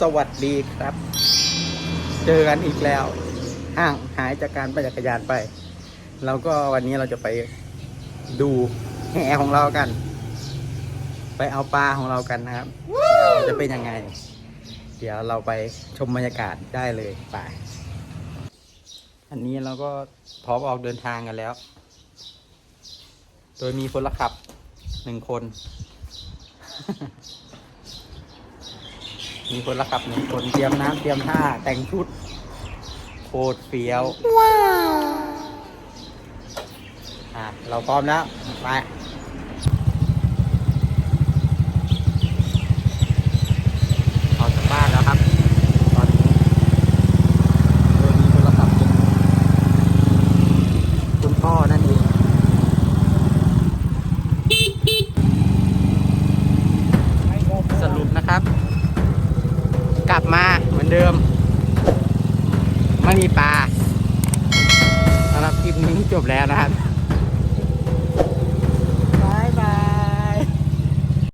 สวัสดีครับ เจอกันอีกแล้วห่างหายจากการปั่นจักรยานไป แล้วก็วันนี้เราจะไปดูแหของเรากัน ไปเอาปลาของเรากันนะครับเดี๋ยวจะเป็นยังไง เดี๋ยวเราไปชมบรรยากาศได้เลยไปอันนี้เราก็พร้อมออกเดินทางกันแล้ว โดยมีพลขับหนึ่งคน มีคนละขับหนึ่งคนเตรียมน้ำเตรียมท่าแต่งชุดโคตรเฟี้ยว ว้าวอะเราพร้อมแล้ว ไป ออกจากบ้านแล้วครับ ตอนนี้โดยมีคนละขับเป็นคุณพ่อนั่นเอง สรุปนะครับกลับ มาเหมือนเดิม ไม่มีปลาสำหรับคลิปนี้จบแล้วนะครับ